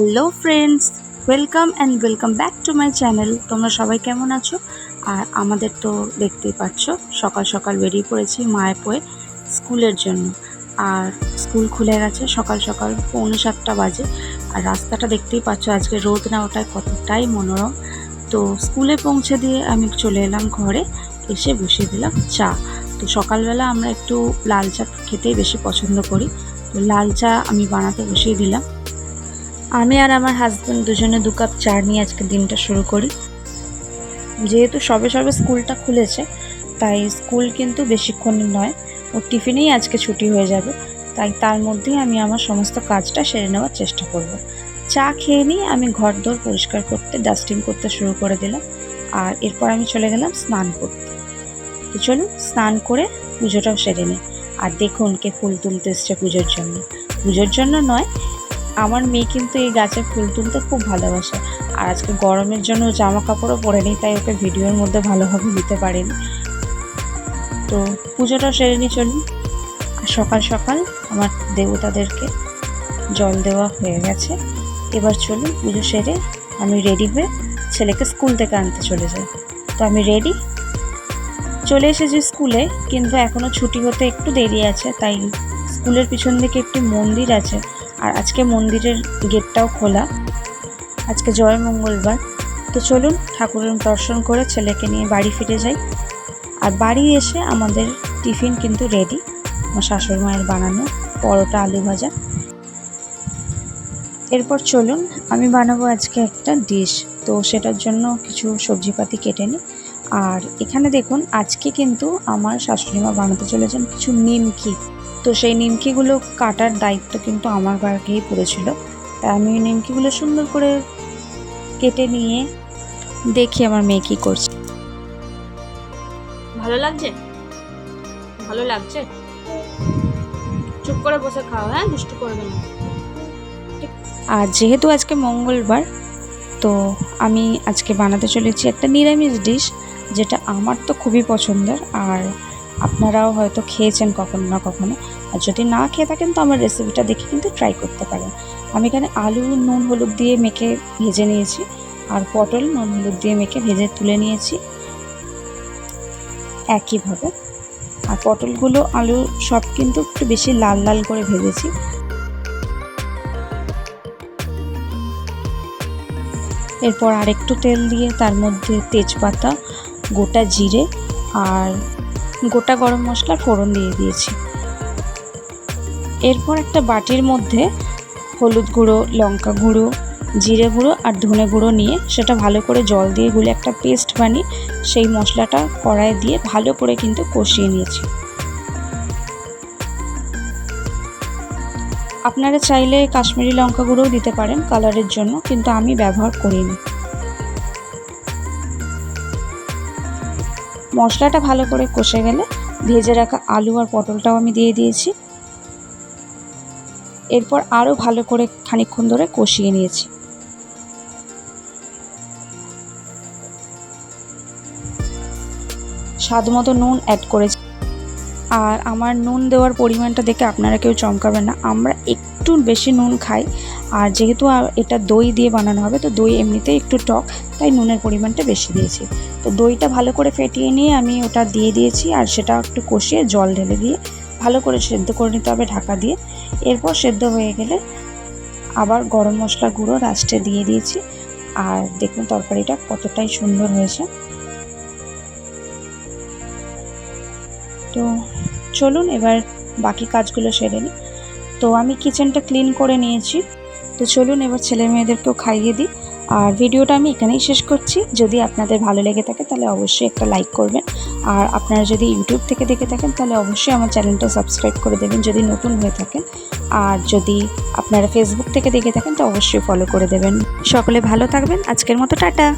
Hello friends welcome and welcome back to my channel তোমরা সবাই কেমন আছো? আর আমাদের তো দেখতেই পাচ্ছ, সকাল সকাল বেরিয়ে পড়েছি মায়ের পয়ে স্কুলের জন্য। আর স্কুল খুলে গেছে সকাল সকাল পৌনে সাতটা বাজে। আর রাস্তাটা দেখতেই পাচ্ছ, আজকে রোদ না ওটায় কতটাই মনোরম। তো স্কুলে পৌঁছে দিয়ে আমি চলে এলাম ঘরে, এসে বসিয়ে দিলাম চা। তো সকালবেলা আমরা একটু লাল চা খেতেই বেশি পছন্দ করি। তো লাল চা আমি বানাতে বসিয়ে দিলাম। আমি আর আমার হাজব্যান্ড দুজনে দু কাপ চা নিয়ে আজকে দিনটা শুরু করি। যেহেতু সবে সবে স্কুলটা খুলেছে, তাই স্কুল কিন্তু বেশিক্ষণই নয় ওর টিফিনেই আজকে ছুটি হয়ে যাবে। তাই তার মধ্যেই আমি আমার সমস্ত কাজটা সেরে নেওয়ার চেষ্টা করব। চা খেয়ে নিয়ে আমি ঘর দোর পরিষ্কার করতে ডাস্টিং করতে শুরু করে দিলাম। আর এরপর আমি চলে গেলাম স্নান করতে। তো চলুন স্নান করে পুজোটাও সেরে নিই। আর দেখুন কে ফুল তুলতে এসছে পুজোর জন্য। পুজোর জন্য নয় আমার মেয়ে কিন্তু এই গাছে ফুল তুলতে খুব ভালোবাসে। আর আজকে গরমের জন্য জামা কাপড়ও পরে নিই, তাই ওকে ভিডিওর মধ্যে ভালোভাবে দিতে পারিনি। তো পুজোটা সেরে নিয়ে চলুন। আর সকাল সকাল আমার দেবতাদেরকে জল দেওয়া হয়ে গেছে। এবার চলুন পুজো সেরে আমি রেডি হয়ে ছেলেকে স্কুল থেকে আনতে চলে যাই। তো আমি রেডি। চলে এসেছি স্কুলে, কিন্তু এখনও ছুটি হতে একটু দেরি আছে, তাই স্কুলের পিছন দিকে একটি মন্দির আছে। আর আজকে মন্দিরের গেটটাও খোলা। আজকে জয় মঙ্গলবার। তো চলুন ঠাকুরের দর্শন করে ছেলেকে নিয়ে বাড়ি ফিরে যাই। আর বাড়ি এসে আমাদের টিফিন কিন্তু রেডি আমার শাশুড়ি মায়ের বানানো পরোটা, আলু ভাজা। এরপর চলুন, আমি বানাবো আজকে একটা ডিশ তো সেটার জন্য কিছু সবজিপাতি কেটে নিই। আর এখানে দেখুন, আজকে কিন্তু আমার শাশুড়ি মা বানাতে চলেছেন কিছু নিমকি। তো সেই নিমকিগুলো কাটার দায়িত্ব কিন্তু আমার বাড়িতেই পড়েছিল। তাই আমি ওই নিমকিগুলো সুন্দর করে কেটে নিয়ে দেখি আমার মেয়ে কী করছে। ভালো লাগছে? ভালো লাগছে? চুপ করে বসে খাও হ্যাঁ? দুষ্টু করবে না। আর যেহেতু আজকে মঙ্গলবার তো আমি আজকে বানাতে চলেছি একটা নিরামিষ ডিশ যেটা আমার তো খুবই পছন্দের। আর আপনারাও হয়তো খেয়েছেন কখনো না কখনো। আর যদি না খেয়ে থাকেন তো আমার রেসিপিটা দেখে কিন্তু ট্রাই করতে পারেন। আমি এখানে আলু, নুন, হলুদ দিয়ে মেখে ভেজে নিয়েছি। আর পটল, নুন, হলুদ দিয়ে মেখে ভেজে তুলে নিয়েছি। একইভাবে। আর পটলগুলো, আলু সব কিন্তু একটু বেশি লাল লাল করে ভেজেছি। এরপর আরেকটু তেল দিয়ে তার মধ্যে তেজপাতা, গোটা জিরে আর গোটা গরম মশলা ফোড়ন দিয়ে দিয়েছি। এরপর একটা বাটির মধ্যে হলুদ গুঁড়ো, লঙ্কা গুঁড়ো, জিরে গুঁড়ো আর ধনে গুঁড়ো নিয়ে সেটা ভালো করে জল দিয়ে গুলে একটা পেস্ট বানিয়ে সেই মশলাটা কড়ায় দিয়ে ভালো করে কিন্তু কষিয়ে নিয়েছি। আপনারা চাইলে কাশ্মীরি লঙ্কা গুঁড়োও দিতে পারেন কালারের জন্য, কিন্তু আমি ব্যবহার করিনি। মশলাটা ভালো করে কষে গেলে ভেজে রাখা আলু আর পটলটাও আমি দিয়ে দিয়েছি। এরপর আরও ভালো করে খানিক্ষণ ধরে কষিয়ে নিয়েছি। স্বাদ মতো নুন অ্যাড করেছি। আর আমার নুন দেওয়ার পরিমাণটা দেখে আপনারা কেউ চমকাবেন না। আমরা একটু বেশি নুন খাই, আর যেহেতু এটা দই দিয়ে বানানো হবে, তো দই এমনিতেই একটু টক, তাই নুনের পরিমাণটা বেশি দিয়েছি। তো দইটা ভালো করে ফেটিয়ে নিয়ে আমি ওটা দিয়ে দিয়েছি, আর সেটা একটু কষিয়ে জল ঢেলে দিয়ে ভালো করে সেদ্ধ করে নিতে হবে ঢাকা দিয়ে। এরপর সেদ্ধ হয়ে গেলে আবার গরম মশলা গুঁড়ো লাস্টে দিয়ে দিয়েছি, আর দেখুন তরকারিটা কতটাই সুন্দর হয়েছে। তো চলুন, এবার বাকি কাজগুলো সেরে নিই। তো আমি কিচেনটা ক্লিন করে নিয়েছি। তো চলুন, এবার ছেলে মেয়েদেরকেও খাইয়ে দিই। আর ভিডিওটা আমি এখানেই শেষ করছি। যদি আপনাদের ভালো লেগে থাকে, তাহলে অবশ্যই একটা লাইক করবেন। আর আপনারা যদি ইউটিউব থেকে দেখে থাকেন, তাহলে অবশ্যই আমার চ্যানেলটা সাবস্ক্রাইব করে দেবেন যদি নতুন হয়ে থাকেন। আর যদি আপনারা ফেসবুক থেকে দেখে থাকেন, তো অবশ্যই ফলো করে দেবেন। সকলে ভালো থাকবেন। আজকের মতো টাটা।